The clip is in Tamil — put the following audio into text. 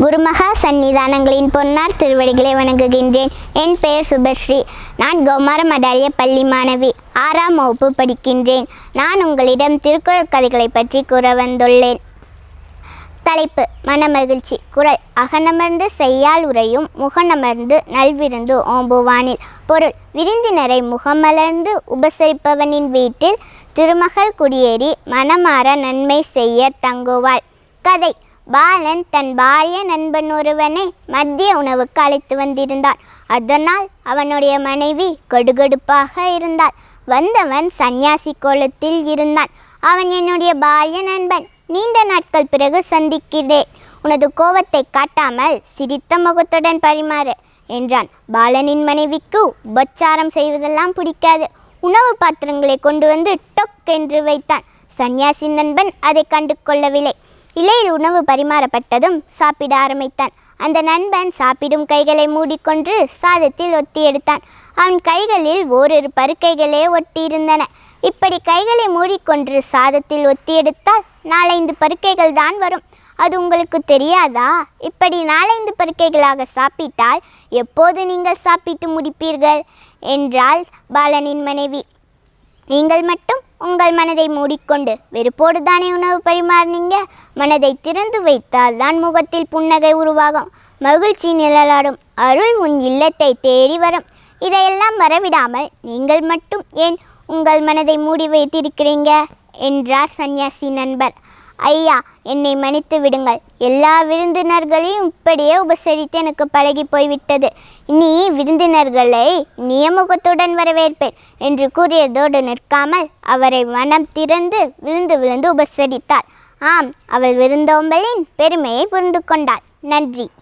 குருமகா சந்நிதானங்களின் பொன்னார் திருவடிகளை வணங்குகின்றேன். என் பெயர் சுபஸ்ரீ. நான் கௌமாரம் அடாலிய பள்ளி மாணவி. ஆறாம் வகுப்பு படிக்கின்றேன். நான் உங்களிடம் திருக்குறள் கதைகளை பற்றி கூற வந்துள்ளேன். தலைப்பு மனமகிழ்ச்சி. குரல் அகனமர்ந்து செய்யால் உரையும் முகநமர்ந்து நல்விருந்து ஓம்புவானில். பொருள் விருந்தினரை முகமலர்ந்து உபசரிப்பவனின் வீட்டில் திருமகள் குடியேறி மனமாற நன்மை செய்ய தங்குவாள். கதை பாலன் தன் பால்ய நண்பன் ஒருவனை மத்திய உணவுக்கு அழைத்து வந்திருந்தான். அதனால் அவனுடைய மனைவி கடுகடுப்பாக இருந்தாள். வந்தவன் சந்நியாசி கோலத்தில் இருந்தான். அவன் என்னுடைய பால்ய நண்பன். நீண்ட நாட்கள் பிறகு சந்திக்கிறேன். உனது கோவத்தை காட்டாமல் சிரித்த முகத்துடன் பரிமாறு என்றான். பாலனின் மனைவிக்கு உபச்சாரம் செய்வதெல்லாம் பிடிக்காது. உணவு பாத்திரங்களை கொண்டு வந்து டொக் என்று வைத்தான். சந்நியாசி நண்பன் அதை கண்டு கொள்ளவில்லை இலையில் உணவு பரிமாறப்பட்டதும் சாப்பிட ஆரம்பித்தான். அந்த நண்பன் சாப்பிடும் கைகளை மூடிக்கொண்டு சாதத்தில் ஒத்தி எடுத்தான். அவன் கைகளில் ஓரிரு பருக்கைகளே ஒட்டியிருந்தன. இப்படி கைகளை மூடிக்கொண்டு சாதத்தில் ஒத்தி எடுத்தால் நாலைந்து பருக்கைகள் தான் வரும். அது உங்களுக்கு தெரியாதா? இப்படி நாலைந்து பருக்கைகளாக சாப்பிட்டால் எப்போது நீங்கள் சாப்பிட்டு முடிப்பீர்கள்? என்றாள் பாலனின் மனைவி. நீங்கள் மட்டும் உங்கள் மனதை மூடிக்கொண்டு வெறுப்போடு தானே உணவு பரிமாறினீங்க? மனதை திறந்து வைத்தால் தான் முகத்தில் புன்னகை உருவாகும். மகிழ்ச்சி நிழலாடும் அருள் உன் இல்லத்தை தேடி வரும். இதையெல்லாம் வரவிடாமல் நீங்கள் மட்டும் ஏன் உங்கள் மனதை மூடி வைத்திருக்கிறீங்க? என்றார் சந்நியாசி நண்பர். ஐயா என்னை மன்னித்து விடுங்கள். எல்லா விருந்தினர்களையும் இப்படியே உபசரித்து எனக்கு பழகி போய்விட்டது. இனி விருந்தினர்களை நியமுகத்துடன் வரவேற்பேன் என்று கூறியதோடு நிற்காமல் அவரை மனம் திறந்து விழுந்து விழுந்து உபசரித்தாள். ஆம் அவள் விருந்தோம்பலின் பெருமையை புரிந்து கொண்டாள். நன்றி.